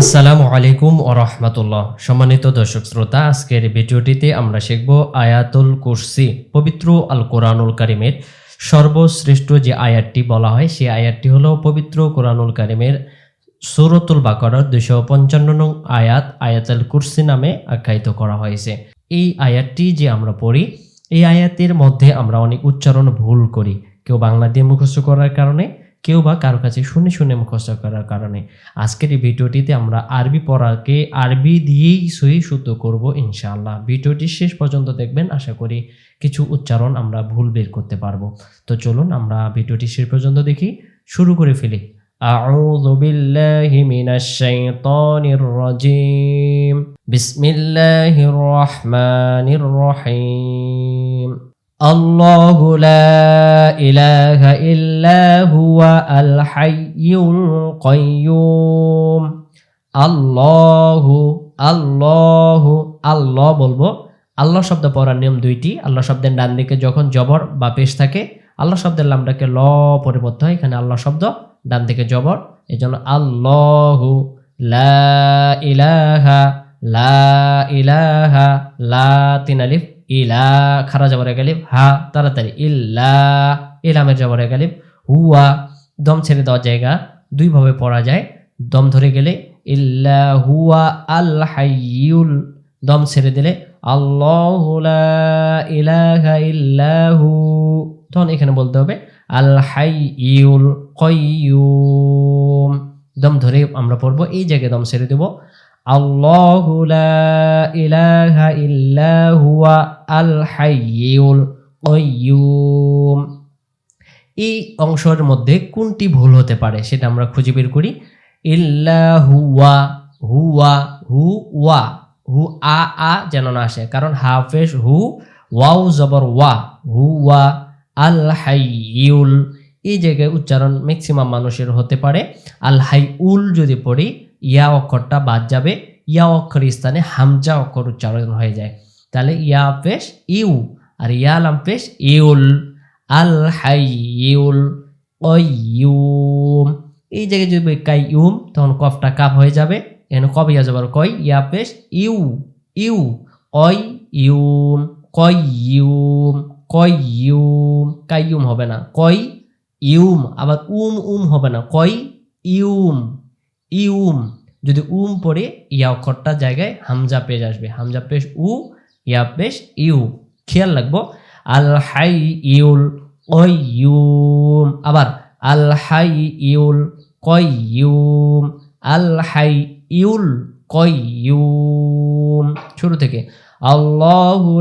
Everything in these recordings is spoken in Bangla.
আসসালামু আলাইকুম ও রহমতুল্লাহ। সম্মানিত দর্শক শ্রোতা, আজকের ভিডিওটিতে আমরা শিখব আয়াতুল কুরসি, পবিত্র আল কোরআনুল কারিমের সর্বশ্রেষ্ঠ যে আয়াতটি বলা হয়, সেই আয়াতটি হলো পবিত্র কোরআনুল কারিমের সুরতুল বাকরার দুশো পঞ্চান্ন নং আয়াত, আয়াতুল কুরসি নামে আখ্যায়িত করা হয়েছে। এই আয়াতটি যে আমরা পড়ি, এই আয়াতের মধ্যে আমরা অনেক উচ্চারণ ভুল করি। কেউ বাংলা দিয়ে মুখস্থ করার কারণে কেউ বা কারো কাছে শুনে শুনে মুখস্থ করার কারণে আজকের এই ভিডিওটিতে আমরা আরবি পড়াকে আরবি দিয়েই সহি শুদ্ধ করব ইনশাআল্লাহ ভিডিওটি শেষ পর্যন্ত দেখবেন আশা করি কিছু উচ্চারণ আমরা ভুল বের করতে পারবো তো চলুন আমরা ভিডিওটি শেষ পর্যন্ত দেখি শুরু করে ফেলি أعوذ بالله من الشيطان الرجيم بسم الله الرحمن الرحيم الله لا إله إلا هو الحي القيوم الله الله আল্লাহ বলবো আল্লাহ শব্দ পড়ার নিয়ম দুইটি আল্লাহ শব্দের ডান দিকে যখন জবর বা পেশ থাকে আল্লাহ শব্দের লামটাকে ল পরিবর্তন হয় এখানে আল্লাহ শব্দ ডান দিকে জবর এই জন্য আল্লাহু লা ইলাহা লা ইলাহা লা তিন আলিফ ইলা, খারা জবরে গালিব হা, তাড়াতাড়ি, ইল্লা, ইলামের জবরে গালিব হুয়া, দম ছেড়ে দেওয়ার জায়গা দুইভাবে পড়া যায়। দম ধরে গেলে, ইল্লা হুয়া আল হাইয়ুল, দম ছেড়ে দিলে, আল্লাহ ইল্লাহু তখন এখানে বলতে হবে, আল হাইয়ুল কয়ুম দম ধরে আমরা পড়ব, এই জায়গায় দম ছেড়ে দেব। আল্লাহ ইলাহা ইল্লা হুয়া আল হাইয়ুল কয়ুম এই অংশের মধ্যে কোনটি ভুল হতে পারে সেটা আমরা খুঁজে বের করি। ইল্লা হুয়া হুয়া হু ওয়া হু আ আ যেন না আসে। কারণ হাফেজ হু, ওয়াও জবর ওয়া হু ওয়া আল হাইউল এই জায়গায় উচ্চারণ ম্যাক্সিমাম মানুষের হতে পারে। আল হাই উল যদি পড়ি ইয়া অক্ষরটা বাদ যাবে। ইয়া অক্ষর স্থানে হামজা অক্ষর উচ্চারণ হয়ে যায়। তাহলে ইয়া পেশ ইউ আর ইয়া লাম পেশ ইউল। আল হাইউল কয়ুম এই জায়গায় যদি কাইউম তখন কফটা কাপ হয়ে যাবে। এখানে কবে ইয়া যাবার কয়, ইয়া পেশ ইউ ইউ কয় ইউম কয় ইউম কয় ইউম কাইউম হবে না কয় ইউম আবার উম উম হবে না কয় ইউম ইউম, যদি উম পড়ে ইয়া অক্ষরটা জায়গায় হামজা পেশ আসবে। হামজা পেশ উ ইয়া পেশ ইউ। খেয়াল রাখব। আল হাই ইউল কয়ুম আবার, আল হাই ইউল কয়ুম আল হাই ইউল কয়ুম শুরু থেকে। আল্লাহু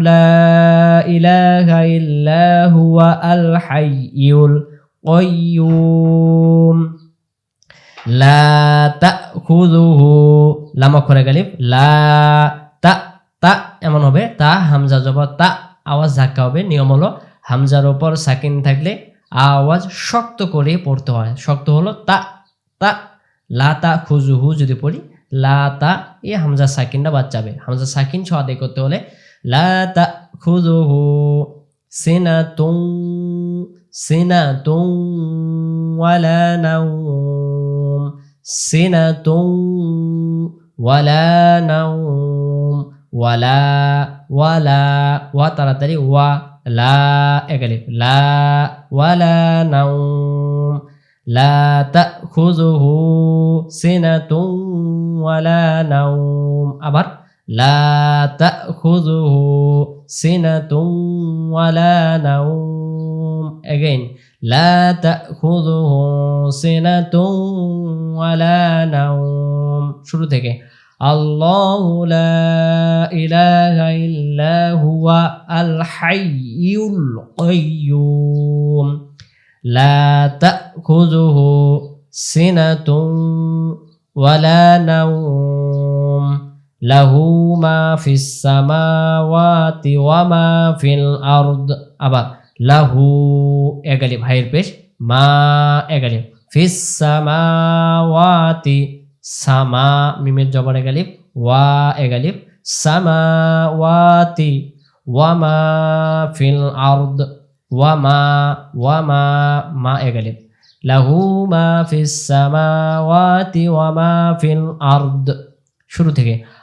ইলাহা ইল্লা হুয়া আল হাইয়ুল কয়ুম লা তাখুযুহু, লাম অক্ষরে গালিব লা তা তা এমন হবে, তা, হামজা জবর তা, আওয়াজ ধাক্কা হবে, নিয়ম হলো হামজার ওপর সাকিন থাকলে আওয়াজ শক্ত করে পড়তে হয়। শক্ত হলো তা তা, লা তা খুজুহু যদি পড়ি, লা তা এই হামজা সাকিনটা বাদ যাবে। হামজা সাকিন সহ আদায় করতে হলে লা তা খুজুহু সিনা তুং সিনা তুং ওয়ালা নাউম সিনা তুং ওয়ালা নাউম ওয়ালা ওয়ালা ওয়া তাড়াতাড়ি ওয়া লা এগালিফ লা ওয়ালা নাউম লা তাখুযুহু সিনাতুন ওয়ালা নাউম আবার লা তাখুযুহু সিনাতুন ওয়ালা নাউম এগেইন লা তাখুযুহু সিনাতুন ওয়ালা নাউম শুরু থেকে الله لا إله إلا هو الحي القيوم لا تأخذه سنة ولا نوم له ما في السماوات وما في الأرض أبا له এগালিব হাইয়ের পেশ, মা এগালিব ফিস সামাওয়াতি, সামা মিমের জবর এগালিব ওয়া এগালিব সামাওয়াতি, ওয়ামা ফিল আরদ, ওয়ামা ওয়ামা মা এগালিব লাহু মা ফিস সামাওয়াতি ওয়া মা ফিল আরদ। শুরু থেকে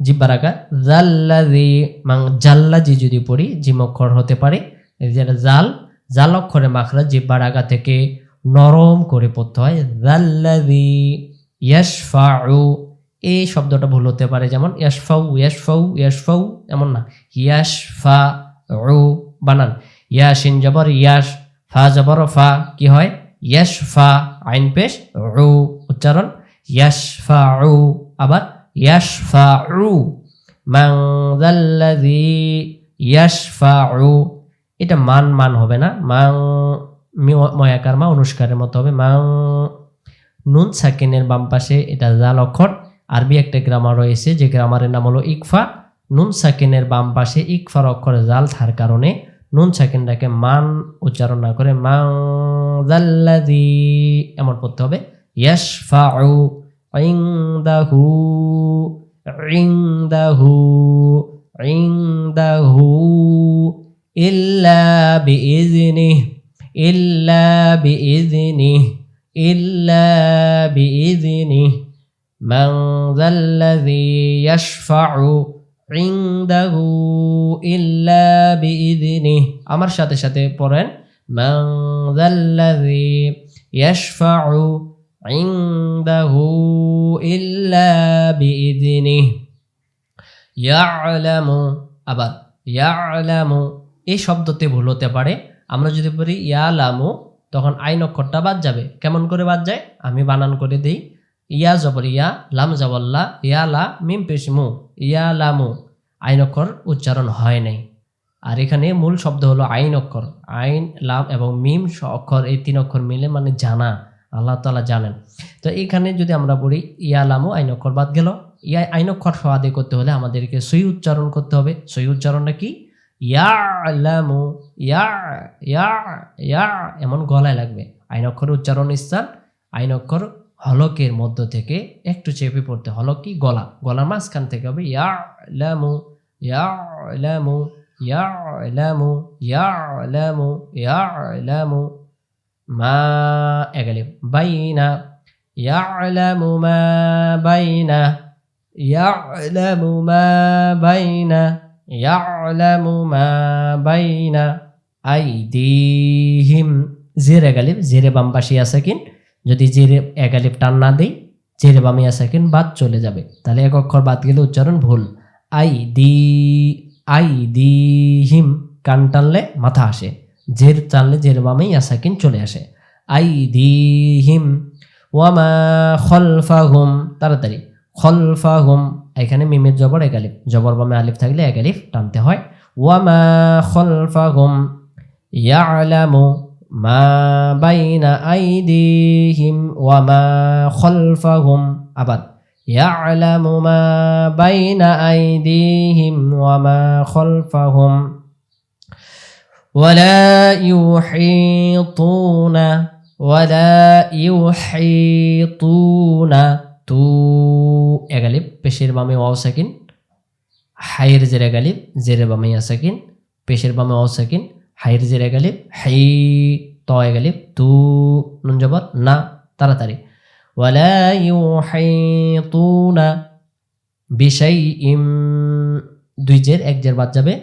জাল্লাযী জিব্বারাকা জাল্লাযী মান জাল্লাজি যদি পড়ি জিম অক্ষর হতে পারে। এই যে জাল জাল অক্ষরে মাখরা জিব্বার আগা থেকে নরম করে পড়তে হয়। জাল্লাযী ইয়াশফাউ, এই শব্দটা ভুল হতে পারে। যেমন ইয়াশফাউ ইয়াশফাউ ইয়াশফাউ, এমন না। ইয়াশফা উ বানান। ইয়াসিন জবর ইয়াস ফা জবর, ফা, কি হয়? ইয়াশফা, আইন পেশ উ উচ্চারণ। ইয়াশফা উ আবার ইয়াশফা উ মান যাল্লাযী ইয়াশফা উ এটা মান মান হবে না। মি- ময়াকার মা অনুষ্কারের মতো হবে। মান নুন সাকিনের বাম পাশে এটা জাল অক্ষর আরবি একটা গ্রামার রয়েছে, যে গ্রামারের নাম হলো ইকফা। নুন সাকিনের বাম পাশে ইকফার অক্ষরে জাল থার কারণে নুন সাকিনটাকে মান উচ্চারণ না করে জাল্লাযী এমন পড়তে হবে। ইয়াশফাউ عنده عنده عنده إلا بإذنه إلا بإذنه إلا بإذنه من ذا الذي يشفع عنده إلا بإذنه أمر شاتي شاتي بورين من ذا الذي يشفع عنده إلا بإذنه يعلم আবার يعلم এই শব্দতে ভুল হতে পারে আমরা যদি বলি ইয়ালামু তখন আইন অক্ষরটা বাদ যাবে কেমন করে বাদ যায় আমি বানান করে দিই ইয়া জবর ইয়া লাম জবল্লা ইয়া লা মিম পেশ মু ইয়া লামু আইন অক্ষর উচ্চারণ হয় নাই আর এখানে মূল শব্দ হলো আইন অক্ষর আইন লাম এবং মিম স- অক্ষর এই তিন অক্ষর মিলে মানে জানা আল্লাহ তালা জানেন। তো এখানে যদি আমরা বলি ইয়া লামু আইন অক্ষর বাদ গেল। ইয়া আইন অক্ষর আদায় করতে হলে আমাদেরকে সই উচ্চারণ করতে হবে। সই উচ্চারণটা কি? ইয়া লামু, ইয়া ইয়া ইয়া, এমন গলায় লাগবে। আইন অক্ষর উচ্চারণ স্থান, আইন অক্ষর হলকের মধ্য থেকে একটু চেপে পড়তে। হলক কি? গলা। গলার মাঝখান থেকে হবে ইয়া লামু ইয়া লামু, ইয়া মা গালিব জেরে বাম পাশে আছে কিন যদি জেরে একালিপ টান না দেই জেরে বামে আছে কিন বাদ চলে যাবে। তাহলে এক অক্ষর বাদ গেলে উচ্চারণ ভুল। আই দি আই দি হিম কান টানলে মাথা আসে। জের টানলে জের বামেই আসাকিন চলে আসে। আই দি হিম ওয়ামা খলফাহুম, তাড়াতাড়ি। খলফাহুম, এখানে মিমের জবর একালিফ জবর বামে আলিফ থাকলে একালিফ টানতে হয়। ওয়ামা খলফাহুম, ইয়ালামু মা বাইনা আইদিহিম। ওয়ামা খলফাহুম, আবার। ইয়ালামু মা বাইনা আইদিহিম। ওয়ামা খলফাহুম ولا يحيطون ولا يحيطون তু এগালিব পেশের বামে ওয়াও সাকিন হাইয়ের জের এগালিব জেরে বামে ইয়া সাকিন পেশের বামে ওয়াও সাকিন হাইয়ের জের এগালিব হাই ত এগালিব তু নুন জবর না তাড়াতাড়ি ওয়ালা ইউহাইতুনা বিশাইইম দুই জের এক জের বাদ যাবে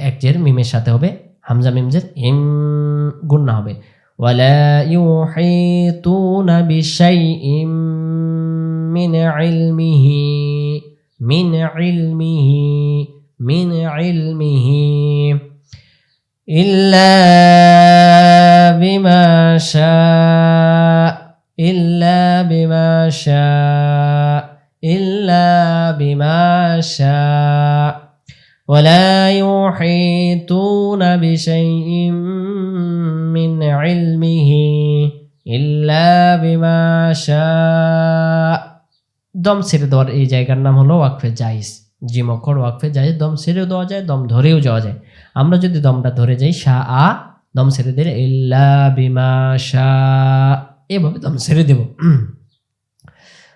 এক জের মিমের সাথে হবে হামজা মিম জের ইম গুন্না হবে ওয়ালা ইউহিতুনা বিশাইইম মিন ইলমিহি মিন ইলমিহি মিন ইলমিহি إلا بما شاء إلا بما شاء إلا بما شاء ولا يحيطون بشيء من علمه ইল্লা বিমা শাআ দম ছেড়ে দেওয়ার এই জায়গার নাম হলো ওয়াকফে জাইজ জিম অক্ষর ওয়াকফে জাইজ দম ছেড়েও দেওয়া যায় দম ধরেও যাওয়া যায় আমরা যদি দমটা ধরে যাই শা আ দম ছেড়ে দিলে ইল্লা বিমা শাআ এভাবে দম ছেড়ে দেব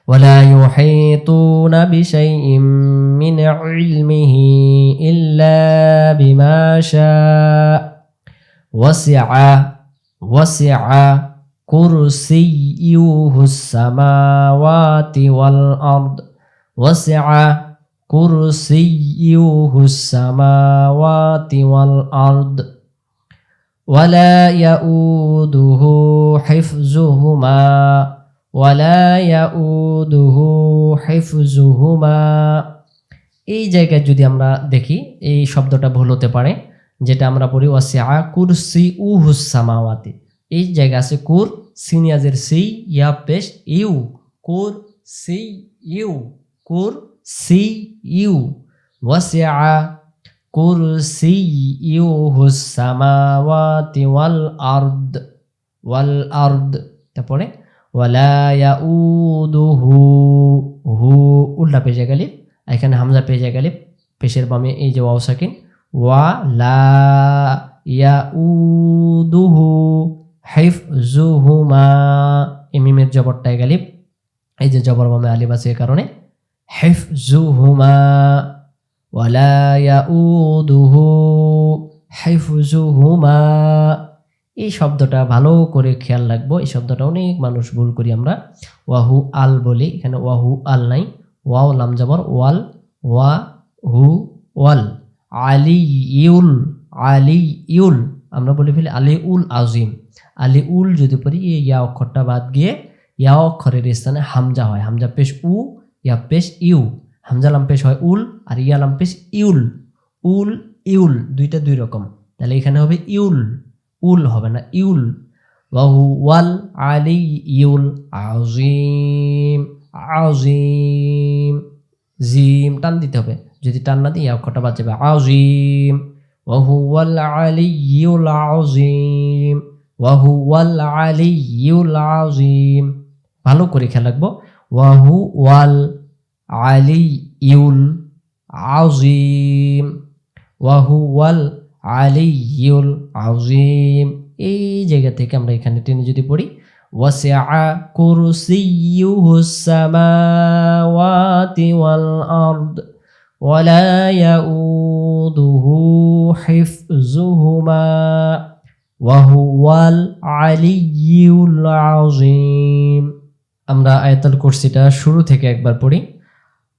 ولا يحيطون بشيء من علمه إلا بما شاء. وسع وسع كرسيه السماوات والأرض. وسع كرسيه السماوات والأرض. ولا يؤوده حفظهما. ওয়ালা ইয়াউদুহু হিফজুহুমা এই জায়গায় যদি আমরা দেখি, এই শব্দটা ভুল হতে পারে, যেটা আমরা পড়ি, ওয়াসিআ কুরসি উহুসামাওয়াতি এই জায়গা আছে কুর সিনিয়াজের সি ইয়া পেশ, ইউ, কুর সি ইউ, কুর সি ইউ। ওয়াসিআ কুরসি ইউ হুসামাওয়াতি ওয়াল আর্দ, ওয়াল আরদ। তারপরে হু, উল্টা পেজে গেলে, এখানে হামজা পেজে গেলে, পেশের বামে এই যে ওয়াও সাকিন ওয়া লা ইয়াউদুহু হিফজুহুমা এই মিমের জবরটায় গালিব এই যে জবর বামে আলিফ আছে এই কারণে হিফজুহুমা ওয়ালা ইয়াউদুহু হিফজুহুমা এই শব্দটা ভালো করে খেয়াল রাখব। এই শব্দটা অনেক মানুষ ভুল করি আমরা। ওয়াহু, আল বলি। এখানে ওয়াহু, আল নাই। ওয়াও, লাম যাবর ওয়াল। ওয়া, হু, ওয়াল। আলি ইউল আলি ইউল আমরা বলে ফেলি আলি উল আজিম। আলি উল যদি পড়ি, এই ইয়া অক্ষরটা বাদ গিয়ে ইয়া অক্ষরের স্থানে হামজা হয়। হামজা পেশ উ, ইয়া পেশ ইউ। হামজা লাম পেশ হয় উল আর ইয়া লাম পেশ ইউল। উল, ইউল, দুইটা দুই রকম। তাহলে এখানে হবে ইউল। উল হবে না, ইউল। ওয়াহু ওয়াল আলি ইউল আজিম আজিম জিম, টান দিতে হবে। যদি টান না দিই অক্ষরটা বাদ আজিম ওয়াহু ওয়াল আলি ইউল আজিম ওয়াহু ওয়াল আলি ইউল আজিম ভালো করে খেয়াল রাখব। ওয়াহু ওয়াল আলি ইউল আজিম ওয়াহু ওয়াল আলিয়ুল আজিম এই জায়গা থেকে আমরা এখানে টেনে যদি পড়ি ওয়াসিআ কুরসিয়ুহুস সামাওয়াতি ওয়াল আরদ ولا يؤوده حفظهما وهو العلي العظيم আমরা আয়াতুল কুরসিটা শুরু থেকে একবার পড়ি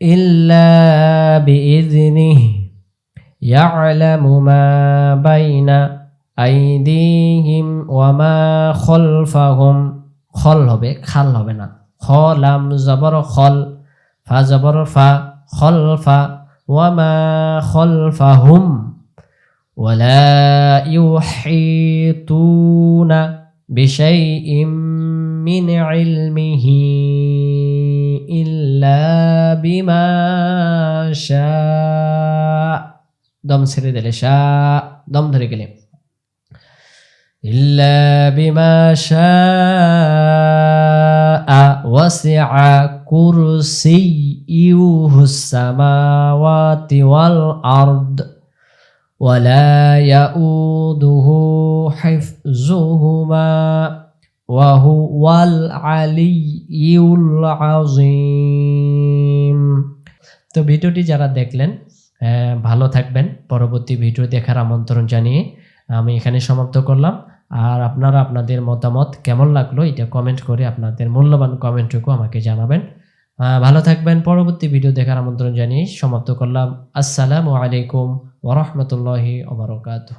إلا بإذنه يعلم ما بين أيديهم وما خلفهم খল হবে খাল হবে না খলাম জবর খল ফা জবর ফা খলফা ওয়ামা খলফাহুম ولا يحيطون بشيء من علمه إلا بما شاء. دم سري دل شاء. دم دري قليم إلا بما شاء وسع كرسيه السماوات والأرض ولا يؤوده حفظهما. وهو العلي العظيم তো ভিডিওটি যারা দেখলেন আহ, ভালো থাকবেন পরবর্তী ভিডিও দেখার আমন্ত্রণ জানিয়ে আমি এখানে সমাপ্ত করলাম আর আপনারা আপনাদের মতামত কেমন লাগলো এটা কমেন্ট করে আপনাদের মূল্যবান কমেন্টটুকু আমাকে জানাবেন আহ, ভালো থাকবেন পরবর্তী ভিডিও দেখার আমন্ত্রণ জানিয়ে সমাপ্ত করলাম আসসালামু আলাইকুম ওরহমতুল্লাহি ওবরকাতুহ